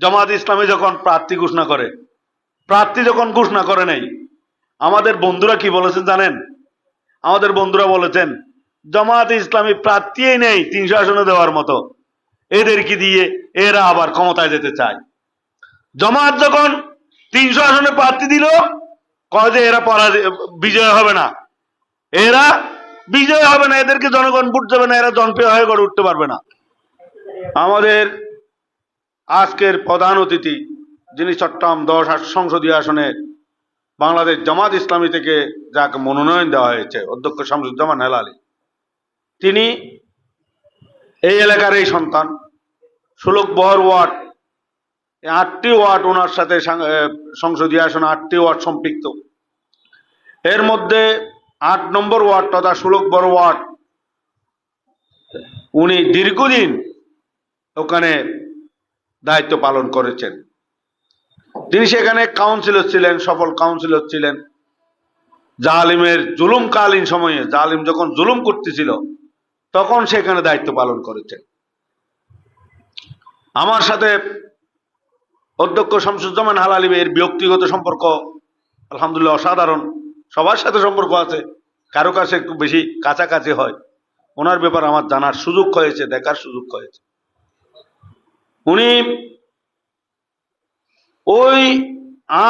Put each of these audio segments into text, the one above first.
জামাত ইসলামী যখন প্রার্থী ঘোষণা করে, প্রার্থী যখন ঘোষণা করে নেই, আমাদের বন্ধুরা কি বলেছেন জানেন? আমাদের বন্ধুরা বলেছেন, জামাত ইসলামী প্রার্থীই নেই তিনশো আসনে দেওয়ার মতো। এদেরকে দিয়ে এরা আবার ক্ষমতায় যেতে চায়। জামাত যখন তিনশো আসনে প্রার্থী দিল, কয় যে এরা পরাজয়, বিজয় হবে না। এরা বিজয় হবে না, এদেরকে জনগণ ভোট দেবে না, এরা জনপ্রিয় হয়ে গড়ে উঠতে পারবে না। আমাদের আজকের প্রধান অতিথি, যিনি চট্টগ্রাম দশ সংসদীয় আসনে বাংলাদেশ জামাত ইসলামী থেকে যাকে মনোনয়ন দেওয়া হয়েছে, অধ্যক্ষ শামসুজ্জামান হেলালি তিনি এই এলাকার এই সন্তান। সুলক বহর ওয়ার্ড আটটি ওয়ার্ড ওনার সাথে সংসদীয় আসনে আটটি ওয়ার্ড সম্পৃক্ত। এর মধ্যে আট নম্বর ওয়ার্ড তথা সুলক বড় ওয়ার্ড, উনি দীর্ঘদিন ওখানে দায়িত্ব পালন করেছেন। তিনি সেখানে কাউন্সিলর ছিলেন, সফল কাউন্সিলর ছিলেন। জালিমের জুলুমকালীন সময়ে, জালিম যখন জুলুম করতেছিল, তখন সেখানে দায়িত্ব পালন করেছেন। আমার সাথে অধ্যক্ষ শামসুজ্জামান হালালি এর ব্যক্তিগত সম্পর্ক আলহামদুলিল্লাহ অসাধারণ। সবার সাথে সম্পর্ক আছে, কারও কাছে একটু বেশি কাছাকাছি হয়। ওনার ব্যাপার আমার জানার সুযোগ হয়েছে, দেখার সুযোগ হয়েছে। উনি ওই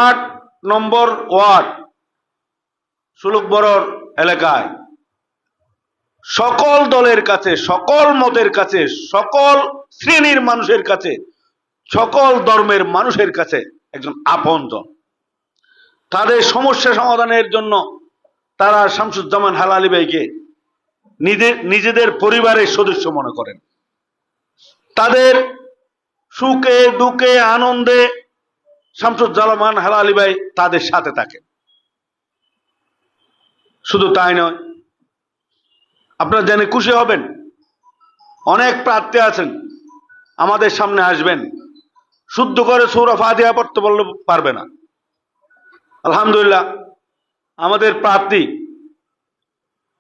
আট নম্বর ওয়ার্ড সুলুক বড়র এলাকায়। সকল দলের কাছে, সকল মতের কাছে, সকল শ্রেণির মানুষের কাছে, সকল ধর্মের মানুষের কাছে একজন আপনজন তাদের সমস্যা সমাধানের জন্য তারা শামসুজ্জামান হালালি ভাইকে নিজেদের পরিবারের সদস্য মনে করেন। তাদের সুখে, দুঃখে, আনন্দে শামসুজ্জামান হালালি ভাই তাদের সাথে থাকেন শুধু তাই নয়, আপনারা জেনে খুশি হবেন, অনেক প্রার্থী আছেন, আমাদের সামনে আসবেন। শুদ্ধ করে সৌরা ফাতিহা পড়তে বললে পারবে না। আলহামদুলিল্লাহ, আমাদের প্রার্থী,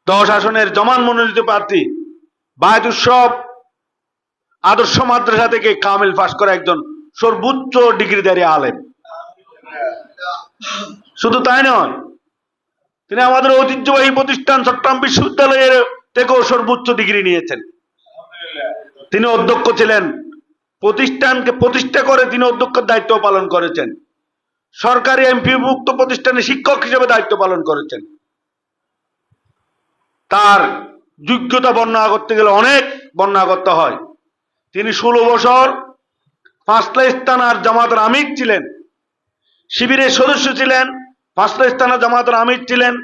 দশ আসনের জমান মনোনীত প্রার্থী বায়ত উৎসব আদর্শ মাদ্রাসা থেকে কামিল পাশ করা একজন সর্বোচ্চ ডিগ্রিধারী আলেম। শুধু তাই নয়, তিনি আমাদের ঐতিহ্যবাহী প্রতিষ্ঠান চট্টগ্রাম বিশ্ববিদ্যালয়ের থেকেও সর্বোচ্চ ডিগ্রি নিয়েছেন। তিনি অধ্যক্ষ ছিলেন, প্রতিষ্ঠানকে প্রতিষ্ঠা করে তিনি অধ্যক্ষের দায়িত্ব পালন করেছেন। সরকারি এমপিভুক্ত প্রতিষ্ঠানে শিক্ষক হিসেবে দায়িত্ব পালন করেছেন। তার যোগ্যতা বর্ণনা করতে গেলে অনেক বর্ণনা করতে হয়। তিনি ষোলো বছর পাঁচলা ইস্তানার জামাতের আমির ছিলেন। শিবিরের সদস্য ছিলেন পাঁচলা ইস্তানা জামাতের আমির ছিলেন।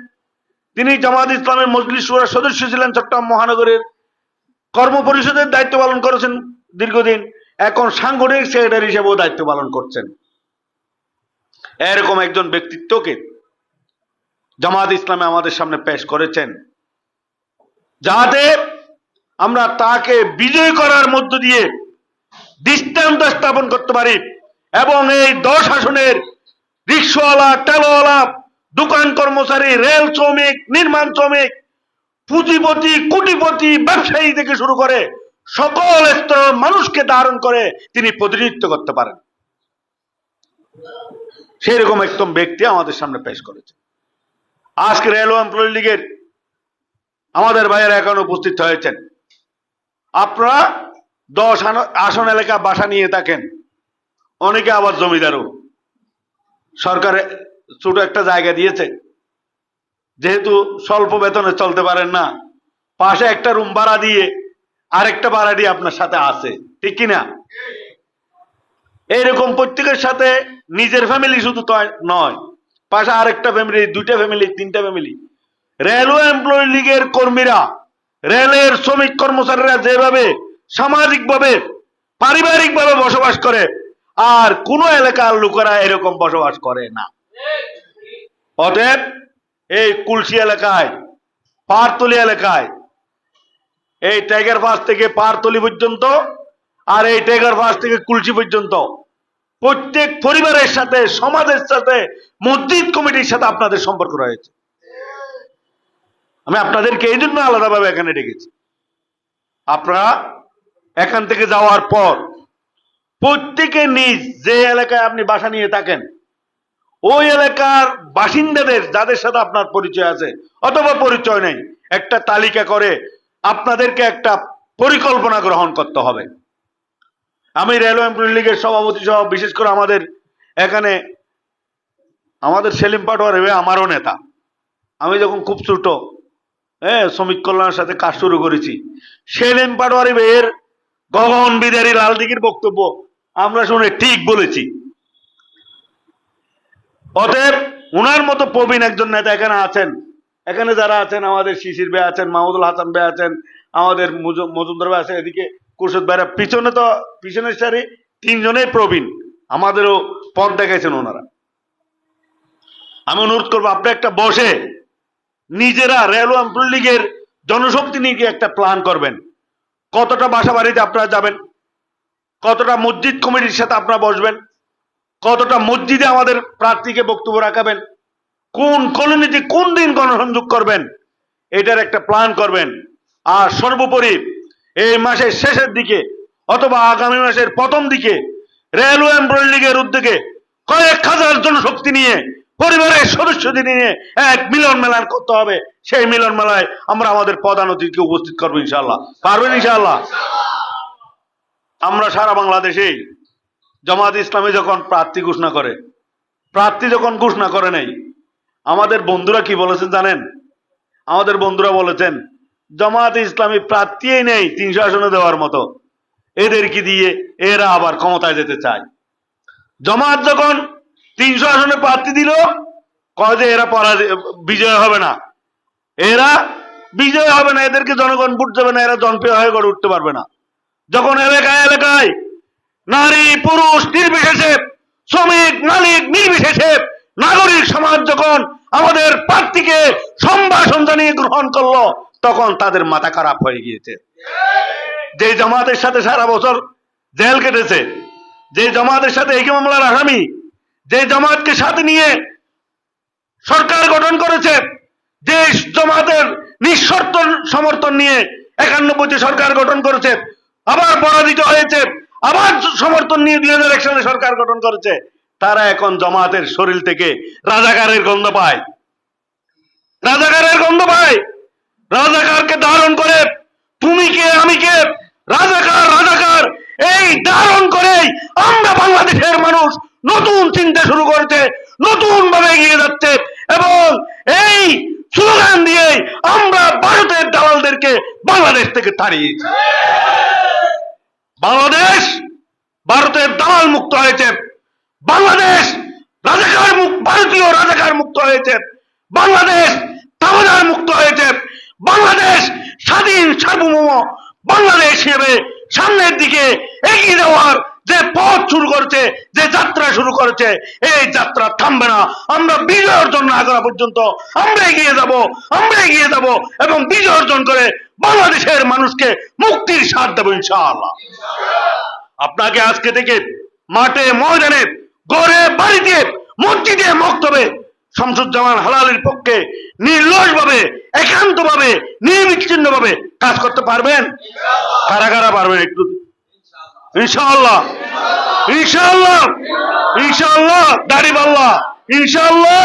তিনি জামাত ইসলামের মজলিস সুরার সদস্য ছিলেন চট্টগ্রাম মহানগরের কর্ম পরিষদের দায়িত্ব পালন করেছেন দীর্ঘদিন। এখন সাংগঠনিক সেক্রেটারি হিসেবেও দায়িত্ব পালন করছেন। এরকম একজন ব্যক্তিত্বকে জামাত ইসলামে আমাদের সামনে পেশ করেছেন। যাতে আমরা তাকে বিজয় করার মধ্য দিয়ে দৃষ্টান্ত স্থাপন করতে পারি এবং এই দশ আসনের রিক্সাওয়ালা টেলোওয়ালা দোকান কর্মচারী, রেল শ্রমিক, নির্মাণ শ্রমিক, পুঁজিপতি, কোটিপতি, ব্যবসায়ী থেকে শুরু করে সকল স্তরের মানুষকে ধারণ করে তিনি প্রতিনিধিত্ব করতে পারেন। সেই রকম একদম ব্যক্তি আমাদের সামনে পেশ করেছে। আজকে রেল এমপ্লয়ি লীগের আমাদের ভাইয়েরা এখন উপস্থিত হয়েছেন। আপনারা দশ আসন এলাকা বাসা নিয়ে থাকেন। অনেকে আবার জমিদারও। সরকারে ছোট একটা জায়গা দিয়েছে। যেহেতু স্বল্প বেতনে চলতে পারেন না, পাশে একটা রুম ভাড়া দিয়ে আরেকটা ভাড়াটি আপনার সাথে আছে। ঠিক কিনা এইরকম প্রত্যেকের সাথে নিজের ফ্যামিলি শুধু নয়, পাশে আরেকটা ফ্যামিলি দুইটা ফ্যামিলি তিনটা ফ্যামিলি রেলওয়ে এমপ্লয়ি লীগের কর্মীরা রেলের শ্রমিক কর্মচারীরা যেভাবে সামাজিকভাবে, পারিবারিকভাবে বসবাস করে, আর কোন এলাকার লোকেরা এরকম বসবাস করে না। অতএব এই কুলসি এলাকায়, পারতলি এলাকায়, এই টাইগার পাস থেকে পারতলি পর্যন্ত আর এই টাইগার পাস থেকে কুলসি পর্যন্ত প্রত্যেক পরিবারের সাথে, সমাজের সাথে, মসজিদ কমিটির সাথে আপনাদের সম্পর্ক রয়েছে। আমি আপনাদেরকে এই জন্য আলাদাভাবে এখানে ডেকেছি। আপনারা এখান থেকে যাওয়ার পর প্রত্যেকে নিজ যে এলাকায় আপনি বাসা নিয়ে থাকেন, ওই এলাকার বাসিন্দাদের, যাদের সাথে আপনার পরিচয় আছে, অথবা পরিচয় নেই, একটা তালিকা করে আপনাদেরকে একটা পরিকল্পনা গ্রহণ করতে হবে। আমি রেলওয়ে এমপ্লয়ি লীগের সভাপতি সহ বিশেষ করে আমাদের এখানে আমাদের সেলিম পাটোয়ার আমারও নেতা। আমি যখন খুব ছোট হ্যাঁ শ্রমিক কল্যাণের সাথে কাজ শুরু করেছি। সেলিম পাটোয়ারি এর গগন বিদারী লালদিঘির বক্তব্য আমরা শুনে ঠিক বলেছি। অতএব উনার মতো প্রবীণ একজন নেতা এখানে আছেন। এখানে যারা আছেন, আমাদের শিশির ভাই আছেন, মাহমুদুল হাসান ভাই আছেন, আমাদের মুজ- মজুমদার ভাই আছেন এদিকে, কুরশদ ভাইরা। পিছনে তো, পিছনের সারি তিনজনেই প্রবীণ। আমাদেরও পথ দেখাইছেন ওনারা। আমি অনুরোধ করব, আপনি একটা বসে নিজেরা রেল এমপ্লয়ি লীগের জনশক্তি নিয়ে একটা প্ল্যান করবেন। কতটা বাসা বাড়িতে আপনারা যাবেন, কতটা মসজিদ কমিটির সাথে আপনারা বসবেন, কতটা মসজিদে আমাদের প্রার্থীকে বক্তব্য রাখাবেন, কোন কলোনিতে কোন দিন গণসংযোগ করবেন, এটার একটা প্ল্যান করবেন। আর সর্বোপরি এই মাসের শেষের দিকে অথবা আগামী মাসের প্রথম দিকে রেলওয়ে এমপ্লয়ি লীগের উদ্যোগে কয়েক হাজার জনশক্তি নিয়ে পরিবারের সদস্যদের নিয়ে এক মিলন মেলান করতে হবে। সেই মিলন মেলায় আমরা আমাদের প্রধান অতিথিকে উপস্থিত করব ইনশাল্লাহ পারবেন ইনশাল্লাহ আমরা সারা বাংলাদেশেই জামাত ইসলামী যখন প্রার্থী ঘোষণা করে, প্রার্থী যখন ঘোষণা করে নেই, আমাদের বন্ধুরা কি বলেছেন জানেন? আমাদের বন্ধুরা বলেছেন, জামাত ইসলামী প্রার্থীই নেই তিনশো আসনে দেওয়ার মতো। এদেরকে দিয়ে? এরা আবার ক্ষমতায় যেতে চায়। জামাত যখন তিনশো আসনে প্রার্থী দিল। কয় যে এরা বিজয় হবে না। এরা বিজয় হবে না, এদেরকে জনগণ ভোট যাবে না, এরা জনপ্রিয় হয়ে গড়ে উঠতে পারবে না। যখন এলাকায় এলাকায় নারী, পুরুষ, নির্বিশেষে শ্রমিক, মালিক, নির্বিশেষে নাগরিক সমাজ যখন আমাদের প্রার্থীকে সম্ভাষণ জানিয়ে গ্রহণ করল, তখন তাদের মাথা খারাপ হয়ে গিয়েছে। যে জামাতের সাথে সারা বছর জেল কেটেছে, যে জামাতের সাথে এই মামলার আসামি যে জামাতকে সাথে নিয়ে সরকার গঠন করেছে, যে জামাতের নিঃশর্ত সমর্থন নিয়ে একান্নব্বইতে সরকার গঠন করেছে, আবার পরাজিত হয়েছে, আবার সমর্থন নিয়ে দুই হাজার এক সালে সরকার গঠন করেছে, তারা এখন জামাতের শরীর থেকে রাজাকারের গন্ধ পায়। রাজাকারের গন্ধ পায়। রাজাকারকে ধারণ করে, তুমি কে, আমি কে? রাজাকার রাজাকার, এই ধারণ করেই আমরা বাংলাদেশের মানুষ নতুন চিন্তা শুরু করেছে নতুন ভাবে এগিয়ে যাচ্ছে এবং এই স্লোগান দিয়ে আমরা ভারতের দালালদেরকে বাংলাদেশ থেকে তাড়িয়েছি বাংলাদেশ ভারতের দালাল মুক্ত হয়েছে। বাংলাদেশ রাজাকার ভারতীয় রাজাকার মুক্ত হয়েছে। বাংলাদেশ তাবদার মুক্ত হয়েছে। বাংলাদেশ স্বাধীন সার্বভৌম বাংলাদেশ হিসেবে সামনের দিকে এগিয়ে যাওয়ার যে পথ শুরু করেছে, যে যাত্রা শুরু করেছে, এই যাত্রা থামবে না। আমরা বিজয় অর্জন না করা পর্যন্ত আমরা এগিয়ে যাব, আমরা এগিয়ে যাব এবং বিজয় অর্জন করে বাংলাদেশের মানুষকে মুক্তির স্বাদ দেবো ইনশাআল্লাহ। আপনাকে আজকে থেকে মাঠে, ময়দানে, ঘরে, বাড়িতে, মসজিদে, মক্তবে শামসুজ্জামান হালালের পক্ষে নির্লস ভাবে একান্ত ভাবে নির্বিচ্ছিন্ন ভাবে কাজ করতে পারবেন? কারা কারা পারবেন একটু। ইনশাআল্লাহ। ইনশাআল্লাহ। ইনশাআল্লাহ দাড়ি পাল্লা ইনশাআল্লাহ।